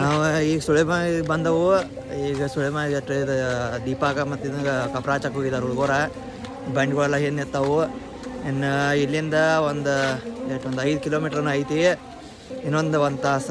ನಾವು ಈಗ ಸುಳೆಮಾಯಿ ಬಂದವು. ಈಗ ಅಷ್ಟು ಇದು ದೀಪಾಕ ಮತ್ತು ಇದನ್ನ ಕಪ್ರ ಹಚ್ಚಕ್ಕೆ ಹೋಗಿದ್ದಾರೆ ಹುಡುಗರ. ಬಂಡಿಗಳೆಲ್ಲ ಏನು ಎತ್ತಾವು. ಇನ್ನು ಇಲ್ಲಿಂದ ಒಂದು ಎಷ್ಟು ಒಂದು ಐದು ಕಿಲೋಮೀಟ್ರನ ಐತಿ. ಇನ್ನೊಂದು ಒಂದು ತಾಸ.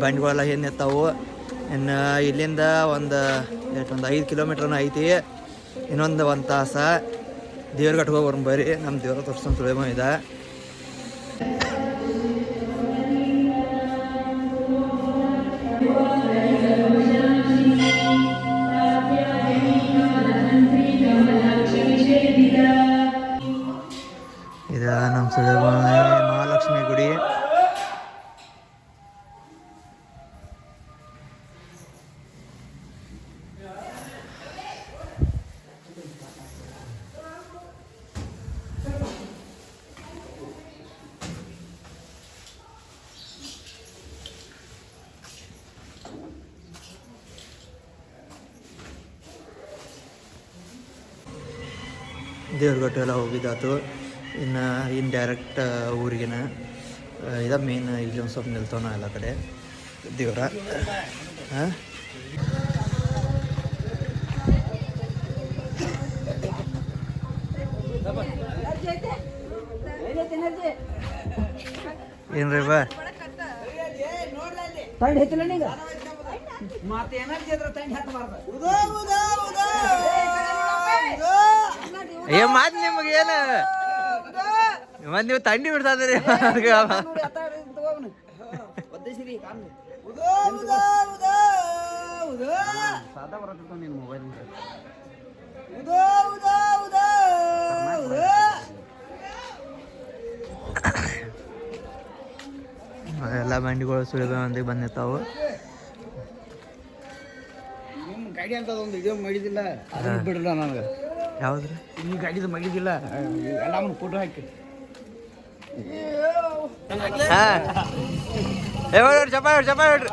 ಬಂಡಿಗಳೆಲ್ಲ ಏನು ಎತ್ತಾವು? ಇನ್ನು ಇಲ್ಲಿಂದ ಒಂದು ಒಂದು ಐದು ಕಿಲೋಮೀಟ್ರ್ನ ಐತಿ. ಇನ್ನೊಂದು ಒಂದು ತಾಸ. ದೇವ್ರ ಕಟ್ಕೊ ಬರೋಣ ಬರ್ರಿ. ನಮ್ಮ ದೇವ್ರ ತೋರಿಸ್ಕೊಂಡು ತುಳಿಮ ಇದೆ. ಇದ ನಮ್ಮ ಸುಳೆಮಾಯಿ ದೇವ್ರಗಟ್ಟು ಎಲ್ಲ ಹೋಗಿದ್ದಾತು ಇನ್ನು ಇನ್ನು ಡೈರೆಕ್ಟ್ ಊರಿಗೆನ. ಇದ ಮೇನ್ ಇಲ್ಲಿ ಒಂದು ಸ್ವಲ್ಪ ನಿಲ್ತಾವ ಎಲ್ಲ ಕಡೆ. ದೇವ್ರ. ಹಾಂ ಏನ್ರಿ ಬಾ? ತಂಡ ಹೆಚ್ಚಿಲ್ಲ ನೀಗ? ಮತ್ತೆ ಎನರ್ಜಿ ಅದ್ರ ತಂಡ ಹತ್ತಬಾರ್ದು ಏ ಮಾತ್ ನಿಮ್ಗೆ ಏನ? ಮತ್ ನೀವು ತಂಡಿ ಬಿಡ್ತಾ ಇದ್ರಿ ಎಲ್ಲ ಬಂಡಿಗಳು ಸುಳಿದ ಬಂದಿರ್ತಾವು. ನಿಮ್ಮ ಗಾಡಿ ಅಂತ ಒಂದು ವಿಡಿಯೋ ಮಾಡಿದಿಲ್ಲ ಅದನ್ನು ಬಿಡಲ್ಲ ನನಗೆ. ಯಾವ್ದ್ರಿ? ಈ ಗಾಡಿದು ಮಾಡಿದಿಲ್ಲ ಎಲ್ಲ ಫೋಟೋ ಹಾಕಿ. ಹಾಂ. ಹೊಡ್ರಿ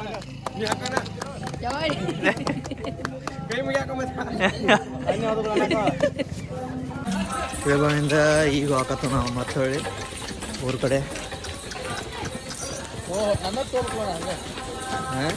ಕೈ ಮುಗಿಯಾಕ ಬೆಳಗಾವಿಂದ ಈಗ ಹಾಕತ್ತ ನಾವು ಮತ್ತೆ ಹೊಳ್ಳಿ ಊರ ಕಡೆ. ಹಾಂ?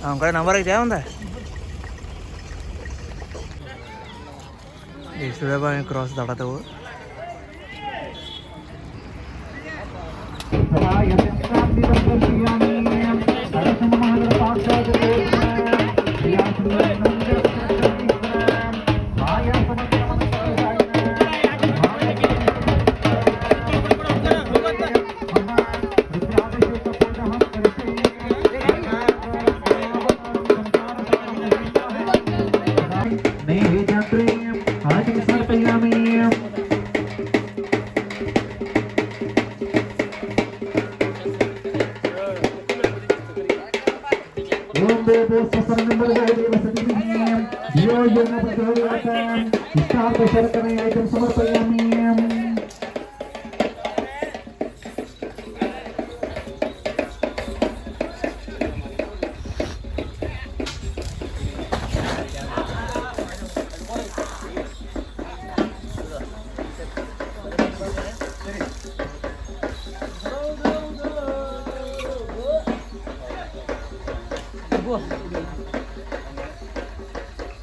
ಅವನ ಕಡೆ ನಂಬರ್ ಐತೆ ಒಂದ? ಈ ಸುಳೆಬಾವಿ ಕ್ರಾಸ್ ದಾಟತವು Thank you. യോജന പ്രതിരോധിയാക്കാൻ സമർപ്പയാമീയം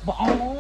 包